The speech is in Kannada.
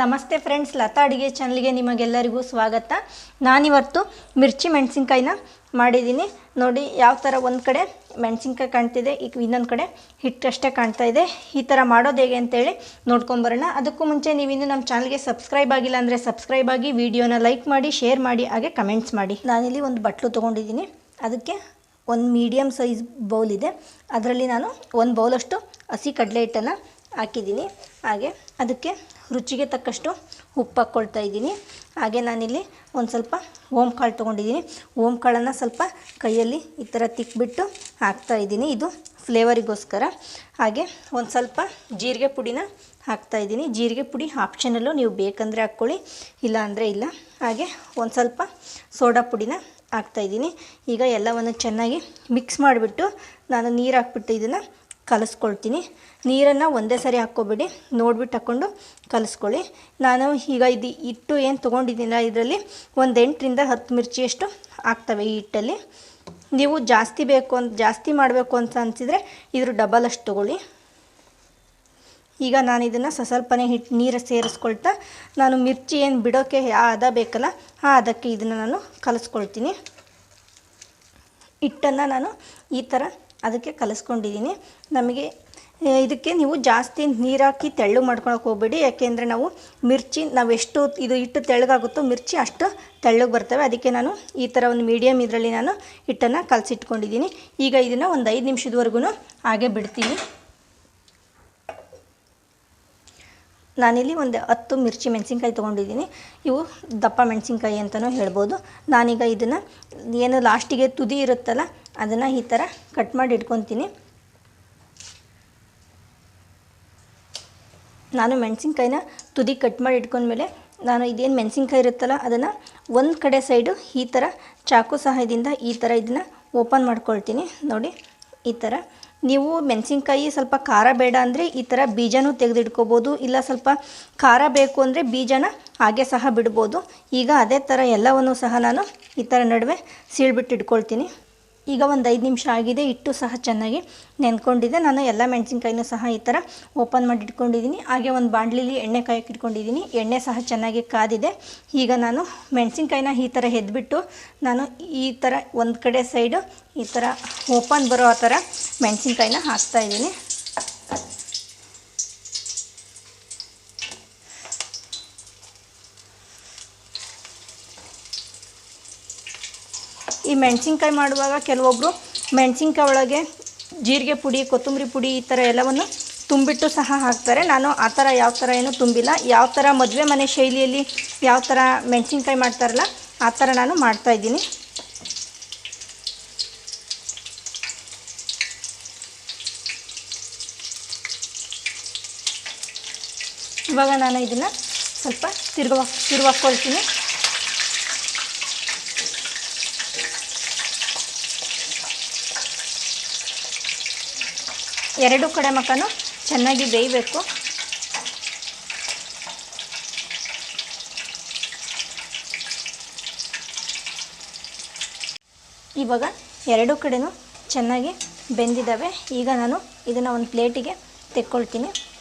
ನಮಸ್ತೆ ಫ್ರೆಂಡ್ಸ್ ಲತಾ ಅಡುಗೆ ಚಾನಲ್ಗೆ ನಿಮಗೆಲ್ಲರಿಗೂ ಸ್ವಾಗತ. ನಾನಿವತ್ತು ಮಿರ್ಚಿ ಮೆಣಸಿನ್ಕಾಯಿನ ಮಾಡಿದ್ದೀನಿ. ನೋಡಿ, ಯಾವ ಥರ ಒಂದು ಕಡೆ ಮೆಣಸಿನ್ಕಾಯಿ ಕಾಣ್ತಿದೆ, ಈಗ ಇನ್ನೊಂದು ಕಡೆ ಹಿಟ್ಟಷ್ಟೇ ಕಾಣ್ತಾ ಇದೆ. ಈ ಥರ ಮಾಡೋದು ಹೇಗೆ ಅಂತೇಳಿ ನೋಡ್ಕೊಂಬರೋಣ ಅದಕ್ಕೂ ಮುಂಚೆ ನೀವಿನ್ನು ನಮ್ಮ ಚಾನಲ್ಗೆ ಸಬ್ಸ್ಕ್ರೈಬ್ ಆಗಿಲ್ಲ ಅಂದರೆ ಸಬ್ಸ್ಕ್ರೈಬ್ ಆಗಿ ವಿಡಿಯೋನ ಲೈಕ್ ಮಾಡಿ ಶೇರ್ ಮಾಡಿ, ಹಾಗೆ ಕಮೆಂಟ್ಸ್ ಮಾಡಿ. ನಾನಿಲ್ಲಿ ಒಂದು ಬಟ್ಲು ತೊಗೊಂಡಿದ್ದೀನಿ. ಅದಕ್ಕೆ ಒಂದು ಮೀಡಿಯಮ್ ಸೈಜ್ ಬೌಲ್ ಇದೆ. ಅದರಲ್ಲಿ ನಾನು ಒಂದು ಬೌಲಷ್ಟು ಹಸಿ ಕಡಲೆ ಹಿಟ್ಟನ್ನು ಹಾಕಿದ್ದೀನಿ. ಹಾಗೆ ಅದಕ್ಕೆ ರುಚಿಗೆ ತಕ್ಕಷ್ಟು ಉಪ್ಪು ಹಾಕ್ಕೊಳ್ತಾ ಇದ್ದೀನಿ. ಹಾಗೆ ನಾನಿಲ್ಲಿ ಒಂದು ಸ್ವಲ್ಪ ಓಮ್ ಕಾಳು ತೊಗೊಂಡಿದ್ದೀನಿ. ಓಮ್ ಕಾಳನ್ನು ಸ್ವಲ್ಪ ಕೈಯಲ್ಲಿ ಈ ಥರ ತಿಕ್ಬಿಟ್ಟು ಹಾಕ್ತಾ ಇದ್ದೀನಿ. ಇದು ಫ್ಲೇವರಿಗೋಸ್ಕರ. ಹಾಗೆ ಒಂದು ಸ್ವಲ್ಪ ಜೀರಿಗೆ ಪುಡಿನ ಹಾಕ್ತಾ ಇದ್ದೀನಿ. ಜೀರಿಗೆ ಪುಡಿ ಆಪ್ಷನಲ್ಲು ನೀವು ಬೇಕಂದರೆ ಹಾಕ್ಕೊಳ್ಳಿ, ಇಲ್ಲ ಅಂದರೆ ಇಲ್ಲ. ಹಾಗೆ ಒಂದು ಸ್ವಲ್ಪ ಸೋಡಾ ಪುಡಿನ ಹಾಕ್ತಾಯಿದ್ದೀನಿ ಈಗ ಎಲ್ಲವನ್ನು ಚೆನ್ನಾಗಿ ಮಿಕ್ಸ್ ಮಾಡಿಬಿಟ್ಟು ನಾನು ನೀರು ಹಾಕ್ಬಿಟ್ಟು ಇದನ್ನು ಕಲಿಸ್ಕೊಳ್ತೀನಿ. ನೀರನ್ನು ಒಂದೇ ಸರಿ ಹಾಕ್ಕೋಬೇಡಿ. ನೋಡ್ಬಿಟ್ಟು ಹಾಕ್ಕೊಂಡು ಕಲಿಸ್ಕೊಳ್ಳಿ. ನಾನು ಈಗ ಇದು ಹಿಟ್ಟು ಏನು ತೊಗೊಂಡಿದ್ದೀನಿ ಇದರಲ್ಲಿ ಒಂದು ಎಂಟರಿಂದ ಹತ್ತು ಮಿರ್ಚಿಯಷ್ಟು ಹಾಕ್ತವೆ ಈ ಹಿಟ್ಟಲ್ಲಿ. ನೀವು ಜಾಸ್ತಿ ಬೇಕು ಅಂತ ಜಾಸ್ತಿ ಮಾಡಬೇಕು ಅಂತ ಅನಿಸಿದರೆ ಇದ್ರ ಡಬಲ್ ಅಷ್ಟು ತೊಗೊಳ್ಳಿ. ಈಗ ನಾನು ಇದನ್ನು ಸ್ವಲ್ಪನೇ ಹಿಟ್ಟು ನೀರು ಸೇರಿಸ್ಕೊಳ್ತಾ ನಾನು ಮಿರ್ಚಿ ಏನು ಬಿಡೋಕ್ಕೆ ಹದ ಬೇಕಲ್ಲ, ಆ ಅದಕ್ಕೆ ಇದನ್ನು ನಾನು ಕಲಿಸ್ಕೊಳ್ತೀನಿ. ಹಿಟ್ಟನ್ನು ನಾನು ಈ ಥರ ಅದಕ್ಕೆ ಕಲಿಸ್ಕೊಂಡಿದ್ದೀನಿ. ನಮಗೆ ಇದಕ್ಕೆ ನೀವು ಜಾಸ್ತಿ ನೀರಾಕಿ ತೆಳ್ಳು ಮಾಡ್ಕೊಳಕ್ಕೆ ಹೋಗಬೇಡಿ. ಯಾಕೆಂದರೆ ನಾವು ಮಿರ್ಚಿ, ನಾವು ಎಷ್ಟು ಇದು ಹಿಟ್ಟು ತೆಳ್ಳಗಾಗುತ್ತೋ ಮಿರ್ಚಿ ಅಷ್ಟು ತೆಳ್ಳಗೆ ಬರ್ತವೆ. ಅದಕ್ಕೆ ನಾನು ಈ ಥರ ಒಂದು ಮೀಡಿಯಮ್ ಇದರಲ್ಲಿ ನಾನು ಹಿಟ್ಟನ್ನು ಕಲಸಿಟ್ಕೊಂಡಿದ್ದೀನಿ. ಈಗ ಇದನ್ನು ಒಂದು ಐದು ನಿಮಿಷದವರೆಗೂ ಹಾಗೆ ಬಿಡ್ತೀನಿ. ನಾನಿಲ್ಲಿ ಒಂದು ಹತ್ತು ಮಿರ್ಚಿ ಮೆಣಸಿನ್ಕಾಯಿ ತೊಗೊಂಡಿದ್ದೀನಿ. ಇವು ದಪ್ಪ ಮೆಣಸಿನ್ಕಾಯಿ ಅಂತಲೂ ಹೇಳ್ಬೋದು. ನಾನೀಗ ಇದನ್ನು ಏನು ಲಾಸ್ಟಿಗೆ ತುದಿ ಇರುತ್ತಲ್ಲ ಅದನ್ನು ಈ ಥರ ಕಟ್ ಮಾಡಿ ಇಟ್ಕೊತೀನಿ. ನಾನು ಮೆಣಸಿನ್ಕಾಯಿನ ತುದಿ ಕಟ್ ಮಾಡಿ ಇಟ್ಕೊಂಡ್ಮೇಲೆ ನಾನು ಇದೇನು ಮೆಣಸಿನ್ಕಾಯಿ ಇರುತ್ತಲ್ಲ ಅದನ್ನು ಒಂದು ಕಡೆ ಸೈಡು ಈ ಥರ ಚಾಕು ಸಹಾಯದಿಂದ ಈ ಥರ ಇದನ್ನು ಓಪನ್ ಮಾಡ್ಕೊಳ್ತೀನಿ. ನೋಡಿ, ಈ ಥರ ನೀವು ಮೆಣಸಿನ್ಕಾಯಿ ಸ್ವಲ್ಪ ಖಾರ ಬೇಡ ಅಂದರೆ ಈ ಥರ ಬೀಜನೂ ತೆಗೆದಿಟ್ಕೋಬೋದು, ಇಲ್ಲ ಸ್ವಲ್ಪ ಖಾರ ಬೇಕು ಅಂದರೆ ಬೀಜನ ಹಾಗೆ ಸಹ ಬಿಡ್ಬೋದು. ಈಗ ಅದೇ ಥರ ಎಲ್ಲವನ್ನು ಸಹ ನಾನು ಈ ಥರ ನಡುವೆ ಸೀಳ್ಬಿಟ್ಟು ಇಟ್ಕೊಳ್ತೀನಿ. ಈಗ ಒಂದು ಐದು ನಿಮಿಷ ಆಗಿದೆ ಇಟ್ಟು ಸಹ ಚೆನ್ನಾಗಿ ನೆನ್ಕೊಂಡಿದೆ. ನಾನು ಎಲ್ಲ ಮೆಣಸಿನ್ಕಾಯಿನೂ ಸಹ ಈ ಥರ ಓಪನ್ ಮಾಡಿ ಇಟ್ಕೊಂಡಿದ್ದೀನಿ. ಹಾಗೆ ಒಂದು ಬಾಣಲಿಲಿ ಎಣ್ಣೆ ಕಾಯಕ್ಕೆ ಇಟ್ಕೊಂಡಿದ್ದೀನಿ ಎಣ್ಣೆ ಸಹ ಚೆನ್ನಾಗಿ ಕಾದಿದೆ. ಈಗ ನಾನು ಮೆಣಸಿನ್ಕಾಯಿನ ಈ ಥರ ಎದ್ಬಿಟ್ಟು ನಾನು ಈ ಥರ ಒಂದು ಕಡೆ ಸೈಡು ಈ ಥರ ಓಪನ್ ಬರೋ ಆ ಥರ ಮೆಣಸಿನ್ಕಾಯಿನ ಹಾಕ್ತಾಯಿದ್ದೀನಿ ಈ ಮೆಣಸಿನ್ಕಾಯಿ ಮಾಡುವಾಗ ಕೆಲವೊಬ್ಬರು ಮೆಣಸಿನ್ಕಾಯಿ ಒಳಗೆ ಜೀರಿಗೆ ಪುಡಿ, ಕೊತ್ತಂಬರಿ ಪುಡಿ ಈ ಥರ ಎಲ್ಲವನ್ನು ತುಂಬಿಟ್ಟು ಸಹ ಹಾಕ್ತಾರೆ. ನಾನು ಆ ಥರ ಯಾವ ಥರ ಏನೂ ತುಂಬಿಲ್ಲ. ಯಾವ ಥರ ಮದುವೆ ಮನೆ ಶೈಲಿಯಲ್ಲಿ ಯಾವ ಥರ ಮೆಣಸಿನ್ಕಾಯಿ ಮಾಡ್ತಾರಲ್ಲ, ಆ ಥರ ನಾನು ಮಾಡ್ತಾಯಿದ್ದೀನಿ ಇವಾಗ ನಾನು ಇದನ್ನು ಸ್ವಲ್ಪ ತಿರುಗ ತಿರುವಾಕ್ಕೊಳ್ತೀನಿ ಎರಡು ಕಡೆ ಮಕ್ಕನು ಚೆನ್ನಾಗಿ ಬೇಯಬೇಕು. ಇವಾಗ ಎರಡು ಕಡೆಯೂ ಚೆನ್ನಾಗಿ ಬೆಂದಿದ್ದಾವೆ. ಈಗ ನಾನು ಇದನ್ನು ಒಂದು ಪ್ಲೇಟಿಗೆ ತೆಕ್ಕೊಳ್ತೀನಿ.